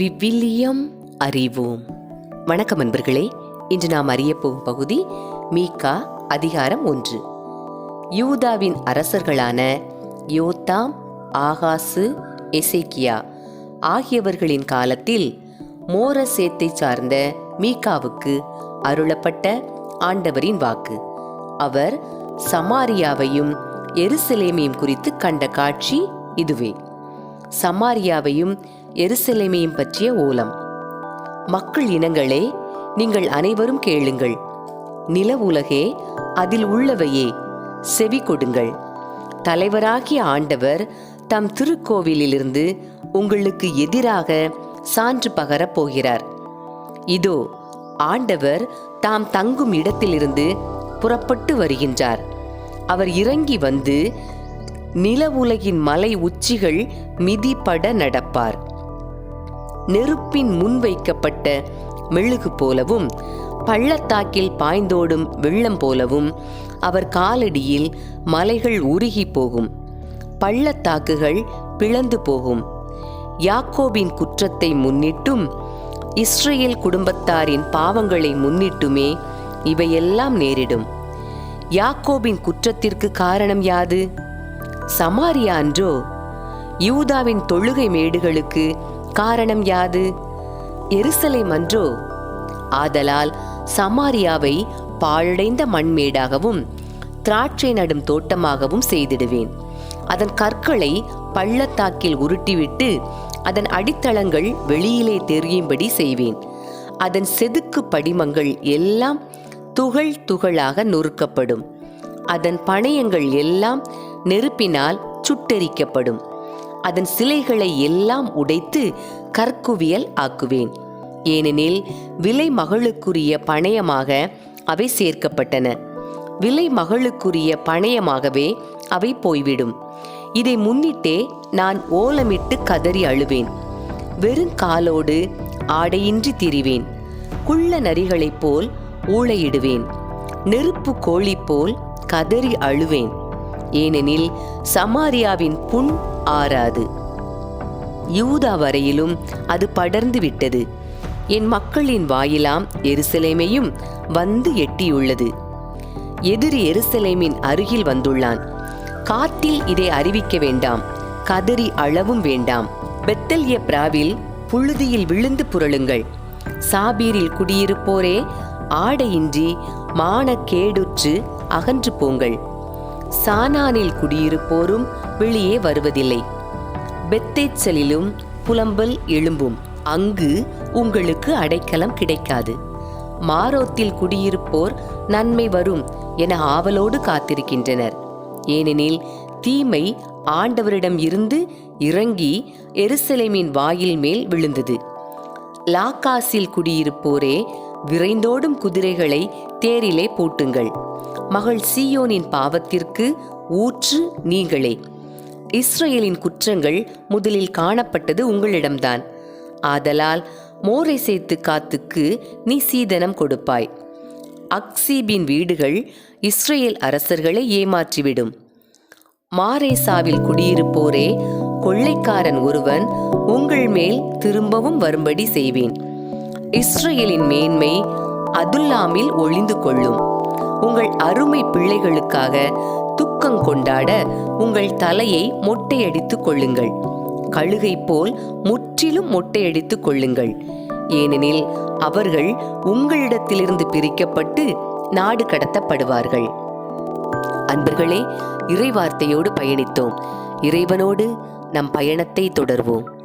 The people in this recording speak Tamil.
விவிலியம் அறிவோம். வணக்கம் அன்பர்களே இன்று நாம் அறியப்போகும் பகுதி மீகா அதிகாரம் ஒன்று. யூதாவின் அரசர்களான யோத்தாம் ஆகாசு எசேக்கியா ஆகியவர்களின் காலத்தில் மோரசேத்தை சார்ந்த மீகாவுக்கு அருளப்பட்ட ஆண்டவரின் வாக்கு. அவர் சமாரியாவையும் எருசலேமையும் குறித்து கண்ட காட்சி இதுவே. சமாரியாவையும் எருசலேமையும் பற்றிய ஓலம். மக்கள் இனங்களே நீங்கள் அனைவரும் கேளுங்கள். நில உலகே அதில் உள்ளவையே செவி கொடுங்கள். தலைவராகிய ஆண்டவர் தம் திருக்கோவிலிலிருந்து உங்களுக்கு எதிராக சான்று பகரப் போகிறார். இதோ ஆண்டவர் தாம் தங்கும் இடத்திலிருந்து புறப்பட்டு வருகின்றார். அவர் இறங்கி வந்து நில உலகின் மலை உச்சிகள் மிதிப்பட நடப்பார். நெருப்பின் முன் வைக்கப்பட்ட மெழுகு போலவும் பள்ளத்தாக்கில் பாய்ந்தோடும் வெள்ளம் போலவும் அவர் காலடியில் மலைகள் உருகி போகும். பள்ளத்தாக்குகள் பிளந்து போகும். யாக்கோபின் குற்றத்தை முன்னிட்டும் இஸ்ரேல் குடும்பத்தாரின் பாவங்களை முன்னிட்டுமே இவையெல்லாம் நேரிடும். யாக்கோபின் குற்றத்திற்கு காரணம் யாது? சமாரியா அன்றோ? யூதாவின் தொழுகை மேடுகளுக்கு காரணம் யாது? எருசலேம் அன்றோ? ஆதலால் சமாரியாவை பாழடைந்த மண்மேடாகவும் திராட்சை நடும் தோட்டமாகவும் செய்திடுவேன். அதன் கற்களை பள்ளத்தாக்கில் உருட்டிவிட்டு அதன் அடித்தளங்கள் வெளியிலே தெரியும்படி செய்வேன். அதன் செதுக்கு படிமங்கள் எல்லாம் துகள் துகளாக நொறுக்கப்படும். அதன் பணையங்கள் எல்லாம் நெருப்பினால் சுட்டெரிக்கப்படும். அதன் சிலைகளை எல்லாம் உடைத்து கற்குவியல் ஆக்குவேன். ஏனெனில் விலை மகளுக்குரிய பணயமாக அவை சேர்க்கப்பட்டன. விலை மகளுக்குரிய பணயமாகவே அவை போய்விடும். இதை முன்னிட்டே நான் ஓலமிட்டு கதறி அழுவேன். வெறுங்காலோடு ஆடையின்றி திரிவேன். குள்ள நரிகளைப் போல் ஊளையிடுவேன். நெருப்பு கோழி போல் கதறி அழுவேன். ஏனெனில் சமாரியாவின் புண் ஆறாது. யூதா வரையிலும் அது படர்ந்து விட்டது என் மக்களின் வாயிலாம் எருசலேமையும் வந்து எட்டியுள்ளது. எதிரி எருசலேமின் அருகில் வந்துள்ளான். காத்தில் இதை அறிவிக்க வேண்டாம். கதறி அளவும் வேண்டாம். பெத்தல்ய பிராவில் புழுதியில் விழுந்து புரளுங்கள். சாபீரில் குடியிருப்போரே ஆடையின்றி மானக்கேடுற்று அகன்று போங்கள். சானானில் குடியிருப்போரும் வெளியே வருவதில்லை. பெத்தேச்சலிலும் புலம்பல் எழும்பும். அங்கு உங்களுக்கு அடைக்கலம் கிடைக்காது. மாரோத்தில் குடியிருப்போர் நன்மை வரும் என ஆவலோடு காத்திருக்கின்றனர். ஏனெனில் தீமை ஆண்டவரிடம் இருந்து இறங்கி எருசலேமின் வாயில் மேல் விழுந்தது. லாக்காஸில் குடியிருப்போரே விரைந்தோடும் குதிரைகளை தேரிலே பூட்டுங்கள். மகள் சீயோனின் பாவத்திற்கு ஊற்று நீங்களே. இஸ்ரேலின் குற்றங்கள் முதலில் காணப்பட்டது உங்களிடம்தான். ஆதலால் மோரை சேர்த்து காத்துக்கு நீ சீதனம் கொடுப்பாய். அக்சீபின் வீடுகள் இஸ்ரேல் அரசர்களை ஏமாற்றிவிடும். மாரேசாவில் குடியிருப்போரே கொள்ளைக்காரன் ஒருவன் உங்கள் மேல் திரும்பவும் வரும்படி செய்வேன். இஸ்ரேலின் மேன்மை அதுல்லாமில் ஒளிந்து கொள்ளும். உங்கள் அருமை பிள்ளைகளுக்காக துக்கம் கொண்டாட உங்கள் தலையை மொட்டையடித்துக் கொள்ளுங்கள். கழுகை போல் முற்றிலும் மொட்டையடித்துக் கொள்ளுங்கள். ஏனெனில் அவர்கள் உங்களிடத்திலிருந்து பிரிக்கப்பட்டு நாடு கடத்தப்படுவார்கள். அன்பர்களே இறைவார்த்தையோடு பயணித்தோம். இறைவனோடு நம் பயணத்தை தொடர்வோம்.